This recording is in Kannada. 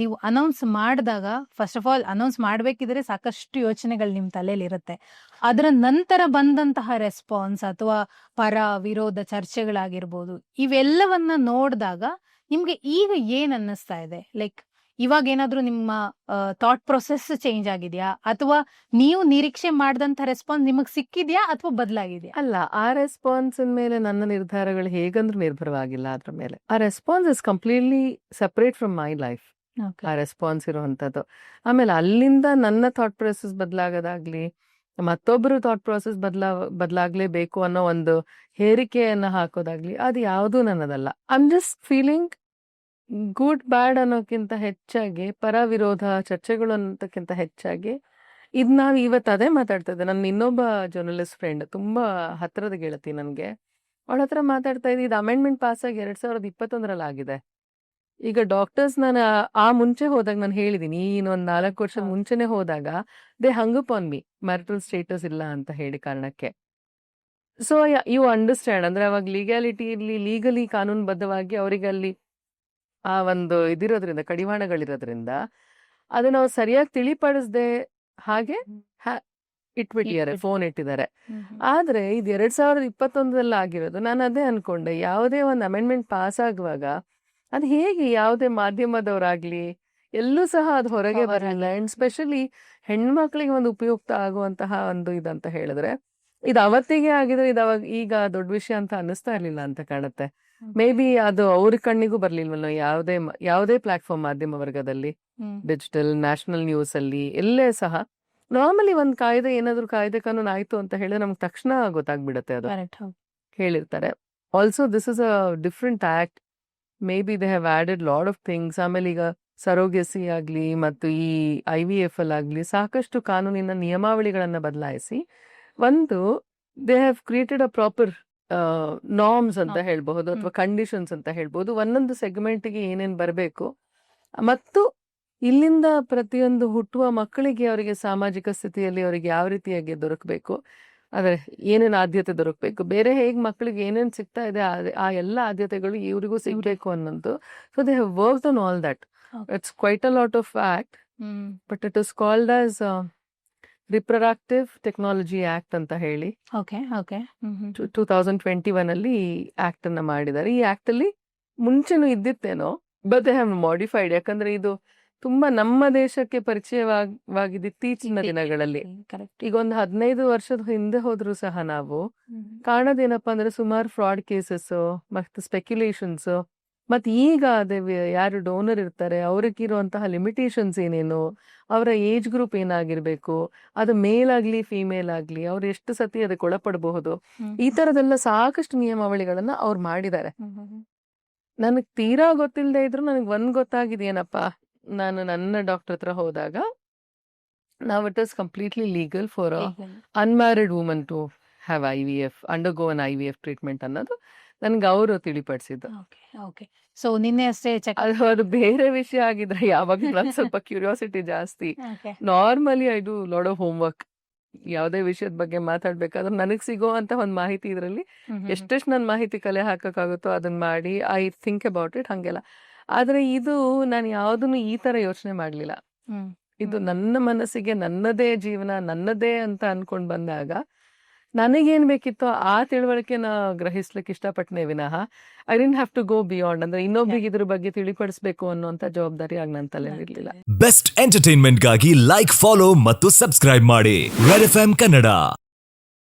ನೀವು ಅನೌನ್ಸ್ ಮಾಡಿದಾಗ ಫಸ್ಟ್ ಆಫ್ ಆಲ್ ಅನೌನ್ಸ್ ಮಾಡಬೇಕಿದ್ರೆ ಸಾಕಷ್ಟು ಯೋಚನೆಗಳು ನಿಮ್ಮ ತಲೆಯಲ್ಲಿ ಇರುತ್ತೆ ಅದರ ನಂತರ ಬಂದಂತಹ ರೆಸ್ಪಾನ್ಸ್ ಅಥವಾ ಪರ ವಿರೋಧ ಚರ್ಚೆಗಳಾಗಿರ್ಬೋದು, ಇವೆಲ್ಲವನ್ನ ನೋಡಿದಾಗ ನಿಮ್ಗೆ ಈಗ ಏನ್ ಅನ್ನಿಸ್ತಾ ಇದೆ? ಲೈಕ್ ಇವಾಗ ಏನಾದ್ರೂ ನಿಮ್ಮ ಥಾಟ್ ಪ್ರೊಸೆಸ್ ಚೇಂಜ್ ಆಗಿದ್ಯಾ? ಅಥವಾ ನೀವು ನಿರೀಕ್ಷೆ ಮಾಡಿದಂತ ರೆಸ್ಪಾನ್ಸ್ ನಿಮಗ್ ಸಿಕ್ಕಿದ್ಯಾ ಅಥವಾ ಬದಲಾಗಿದೆಯಾ? ಅಲ್ಲ, ಆ ರೆಸ್ಪಾನ್ಸ್ ಮೇಲೆ ನನ್ನ ನಿರ್ಧಾರಗಳು ಹೇಗಂದ್ರೂ ನಿರ್ಭರವಾಗಿಲ್ಲ ಅದ್ರ ಮೇಲೆ. ಆ response is completely separate from my life ಆ ರೆಸ್ಪಾನ್ಸ್ ಇರುವಂತದ್ದು. ಆಮೇಲೆ ಅಲ್ಲಿಂದ ನನ್ನ ಥಾಟ್ ಪ್ರೊಸೆಸ್ ಬದಲಾಗೋದಾಗ್ಲಿ ಮತ್ತೊಬ್ಬರು ಥಾಟ್ ಪ್ರೊಸೆಸ್ ಬದಲ, ಬದಲಾಗಲೇಬೇಕು ಅನ್ನೋ ಒಂದು ಹೇರಿಕೆಯನ್ನು ಹಾಕೋದಾಗ್ಲಿ, ಅದು ಯಾವುದೂ ನನ್ನದಲ್ಲ. I'm just feeling good bad ಅನ್ನೋಕ್ಕಿಂತ ಹೆಚ್ಚಾಗಿ ಪರ ವಿರೋಧ ಚರ್ಚೆಗಳು ಅನ್ನೋದಕ್ಕಿಂತ ಹೆಚ್ಚಾಗಿ, ಇದು ನಾವು ಇವತ್ತು ಅದೇ ಮಾತಾಡ್ತಾ ನನ್ನ ಇನ್ನೊಬ್ಬ ಜರ್ನಲಿಸ್ಟ್ ಫ್ರೆಂಡ್ ತುಂಬ ಹತ್ತಿರದ ಗೆಳತಿ ನನಗೆ. ಅವಳ ಹತ್ರ ಮಾತಾಡ್ತಾ ಇದ್ದೆ. ಇದು ಅಮೆಂಡ್ಮೆಂಟ್ ಪಾಸ್ ಆಗಿ ಎರಡ್ ಸಾವಿರದ ಇಪ್ಪತ್ತೊಂದರಲ್ಲಿ ಆಗಿದೆ ಈಗ ಡಾಕ್ಟರ್ಸ್ ನಾನು ಆ- ಮುಂಚೆ ಹೋದಾಗ ನಾನು ಹೇಳಿದೀನಿ ಒಂದು ನಾಲ್ಕು ವರ್ಷ. ಮುಂಚೆನೆ ಹೋದಾಗ they hang up on me marital status ಇಲ್ಲ ಅಂತ ಹೇಳಿ ಕಾರಣಕ್ಕೆ ಸೊ ಯು ಅಂಡರ್ಸ್ಟ್ಯಾಂಡ್ ಅಂದ್ರೆ ಅವಾಗ ಲೀಗಾಲಿಟಿ ಇಲ್ಲಿ ಲೀಗಲಿ ಕಾನೂನುಬದ್ಧವಾಗಿ ಅವರಿಗೆ ಅಲ್ಲಿ ಆ ಒಂದು ಇದಿರೋದ್ರಿಂದ ಕಡಿವಾಣಗಳಿರೋದ್ರಿಂದ ಅದನ್ನ ಅವ್ರು ಸರಿಯಾಗಿ ತಿಳಿಪಡಿಸದೆ ಹಾಗೆ ಇಟ್ಬಿಟ್ಟಿದ್ದಾರೆ ಇಟ್ಬಿಟ್ಟು. ಫೋನ್ ಇಟ್ಟಿದ್ದಾರೆ ಆದ್ರೆ ಇದು ಎರಡ್ ಸಾವಿರದ ಇಪ್ಪತ್ತೊಂದರಲ್ಲಿ ಆಗಿರೋದು ನಾನು ಅದೇ ಅನ್ಕೊಂಡೆ ಯಾವುದೇ ಒಂದು ಅಮೆಂಡ್ಮೆಂಟ್ ಪಾಸ್ ಆಗುವಾಗ ಅದು ಹೇಗೆ ಯಾವುದೇ ಮಾಧ್ಯಮದವರಾಗ್ಲಿ ಎಲ್ಲೂ ಸಹ ಅದು ಹೊರಗೆ ಬರಲ್ಲ. ಅಂಡ್ ಸ್ಪೆಷಲಿ ಹೆಣ್ಮಕ್ಳಿಗೆ ಒಂದು ಉಪಯುಕ್ತ ಆಗುವಂತಹ ಒಂದು ಇದಂತ ಹೇಳಿದ್ರೆ ಇದು ಅವತ್ತಿಗೆ ಆಗಿದ್ರೆ ಇದು ಅವಾಗ ಈಗ ದೊಡ್ಡ ವಿಷಯ ಅಂತ ಅನ್ನಿಸ್ತಾ ಇರ್ಲಿಲ್ಲ ಅಂತ ಕಾಣುತ್ತೆ. ಮೇ ಬಿ ಅದು ಅವ್ರ ಕಣ್ಣಿಗೂ ಬರ್ಲಿಲ್ವಲ್ಲ ಯಾವುದೇ ಯಾವುದೇ ಪ್ಲಾಟ್ಫಾರ್ಮ್ ಮಾಧ್ಯಮ ವರ್ಗದಲ್ಲಿ ಡಿಜಿಟಲ್ ನ್ಯಾಷನಲ್ ನ್ಯೂಸ್ ಅಲ್ಲಿ ಎಲ್ಲೇ ಸಹ. ನಾರ್ಮಲಿ ಒಂದ್ ಕಾಯ್ದೆ ಏನಾದ್ರು ಕಾಯ್ದೆ ಕಾನೂನು ಆಯ್ತು ಅಂತ ಹೇಳಿದ್ರೆ ನಮ್ಗೆ ತಕ್ಷಣ ಗೊತ್ತಾಗ್ಬಿಡುತ್ತೆ ಅದು. ಹೇಳಿರ್ತಾರೆ. Also this is a different act may be they have added lot of things ಆಮೇಲೆ ಈಗ ಸರೋಗೆಸಿ ಆಗಲಿ ಮತ್ತು ಈ ಐ ವಿ ಎಫ್ ಎಲ್ ಆಗಲಿ ಸಾಕಷ್ಟು ಕಾನೂನಿನ ನಿಯಮಾವಳಿಗಳನ್ನು ಬದಲಾಯಿಸಿ ಒಂದು they have created a proper norms ಅಂತ. ಹೇಳ್ಬಹುದು ಅಥವಾ. ಕಂಡೀಷನ್ಸ್ ಅಂತ ಹೇಳ್ಬಹುದು ಒಂದೊಂದು ಸೆಗ್ಮೆಂಟ್ಗೆ ಏನೇನು ಬರಬೇಕು ಮತ್ತು ಇಲ್ಲಿಂದ ಪ್ರತಿಯೊಂದು ಹುಟ್ಟುವ ಮಕ್ಕಳಿಗೆ ಅವರಿಗೆ ಸಾಮಾಜಿಕ ಸ್ಥಿತಿಯಲ್ಲಿ ಅವರಿಗೆ ಯಾವ ರೀತಿಯಾಗಿ ದೊರಕಬೇಕು ಅದೇ ಏನೇನು ಆದ್ಯತೆ ದೊರಕಬೇಕು? ಬೇರೆ ಹೇಗೆ ಮಕ್ಕಳಿಗೆ ಏನೇನು ಸಿಗ್ತಾ ಇದೆ ಆ- ಎಲ್ಲ ಆದ್ಯತೆಗಳು ಇವರಿಗೂ ಸಿಗಬೇಕು ಅನ್ನೋದು. So they have work on all that. It's quite a lot of act but it is called as reproductive technology act ಅಂತ ಹೇಳಿ. Okay okay hmm hmm two thousand twenty one ಅಲ್ಲಿ ಈ ಆಕ್ಟ್ ಅನ್ನ ಮಾಡಿದ್ದಾರೆ. ಈ ಆಕ್ಟ್ ಅಲ್ಲಿ ಮುಂಚೆನೂ ಇದ್ದಿತ್ತೇನೋ ಬಟ್ ದೇ ಹ್ಯಾವ್ ಮಾಡಿಫೈಡ್ ಯಾಕಂದ್ರೆ ಇದು ತುಂಬಾ ನಮ್ಮ ದೇಶಕ್ಕೆ ಪರಿಚಯವಾಗಿದ್ದು ಇತ್ತೀಚಿನ ದಿನಗಳಲ್ಲಿ. ಈಗ ಒಂದು ಹದಿನೈದು ವರ್ಷದ ಹಿಂದೆ ಹೋದ್ರು ಸಹ ನಾವು ಕಾಣೋದೇನಪ್ಪ ಅಂದ್ರೆ ಸುಮಾರು ಫ್ರಾಡ್ ಕೇಸಸ್ ಮತ್ತೆ ಸ್ಪೆಕ್ಯುಲೇಷನ್ಸ್ ಮತ್ತೆ ಈಗ ಅದೇ ಯಾರು ಡೋನರ್ ಇರ್ತಾರೆ ಅವ್ರಿಗಿರುವಂತಹ ಲಿಮಿಟೇಷನ್ಸ್ ಏನೇನು ಅವರ ಏಜ್ ಗ್ರೂಪ್ ಏನಾಗಿರ್ಬೇಕು ಅದು ಮೇಲ್ ಆಗ್ಲಿ ಫಿಮೇಲ್ ಆಗ್ಲಿ ಅವ್ರು ಎಷ್ಟು ಸತಿ ಅದಕ್ಕೆ ಒಳಪಡಬಹುದು ಈ ತರದೆಲ್ಲ ಸಾಕಷ್ಟು ನಿಯಮಾವಳಿಗಳನ್ನ ಅವ್ರು ಮಾಡಿದ್ದಾರೆ. ನನಗ್ ತೀರಾ ಗೊತ್ತಿಲ್ಲದೆ ಇದ್ರು ನನಗ್ ಒಂದ್ ಗೊತ್ತಾಗಿದೆಯೇನಪ್ಪ ನಾನು ನನ್ನ ಡಾಕ್ಟರ್ ಹತ್ರ ಹೋದಾಗ ನಾವು it is completely legal for unmarried woman to have I V F undergo an I V F treatment ಅನ್ನೋದು ನನ್ಗೆ ಅವರು ತಿಳಿಪಡಿಸಿದ್ದು. ಓಕೆ ಸೊ ನಿನ್ನೆ ಅಷ್ಟೇ ಚೆಕ್ ಅದು ಅದು ಬೇರೆ ವಿಷಯ ಆಗಿದ್ರೆ ಯಾವಾಗ ನಾನು ಸ್ವಲ್ಪ ಕ್ಯೂರಿಯಾಸಿಟಿ ಜಾಸ್ತಿ. Normally I do lot of homework ಯಾವುದೇ ವಿಷಯದ ಬಗ್ಗೆ ಮಾತಾಡ್ಬೇಕಾದ್ರೆ ನನಗೆ ಸಿಗೋ ಅಂತ ಒಂದು ಮಾಹಿತಿ ಇದರಲ್ಲಿ ಎಷ್ಟೆಷ್ಟು ನನ್ನ ಮಾಹಿತಿ ಕಲೆ ಹಾಕಕ್ಕಾಗುತ್ತೋ ಅದನ್ನ ಮಾಡಿ ಐ ಥಿಂಕ್ ಅಬೌಟ್ ಇಟ್ ಹಂಗೆಲ್ಲ. ಆದ್ರೆ ಇದು ನಾನು ಯಾವುದನ್ನು ಈ ತರ ಯೋಚನೆ ಮಾಡ್ಲಿಲ್ಲ. ಇದು ನನ್ನ ಮನಸ್ಸಿಗೆ ನನ್ನದೇ ಜೀವನ ನನ್ನದೇ ಅಂತ ಅನ್ಕೊಂಡ್ ಬಂದಾಗ ನನಗೇನ್ ಬೇಕಿತ್ತು ಆ ತಿಳುವಳಿಕೆನ ಗ್ರಹಿಸ್ಲಿಕ್ಕೆ ಇಷ್ಟಪಟ್ಟನೆ ವಿನಃ I didn't have to go beyond ಅಂದ್ರೆ ಇನ್ನೊಬ್ಬರಿಗೆ ಇದ್ರ ಬಗ್ಗೆ ತಿಳಿಪಡಿಸಬೇಕು ಅನ್ನುವಂತ ಜವಾಬ್ದಾರಿ ಆಗ ನನ್ನ ತಲೆ ಇರ್ಲಿಲ್ಲ. ಬೆಸ್ಟ್ ಎಂಟರ್ಟೈನ್ಮೆಂಟ್ಗಾಗಿ ಲೈಕ್ ಫಾಲೋ ಮತ್ತು ಸಬ್ಸ್ಕ್ರೈಬ್ ಮಾಡಿ. Red F Kannada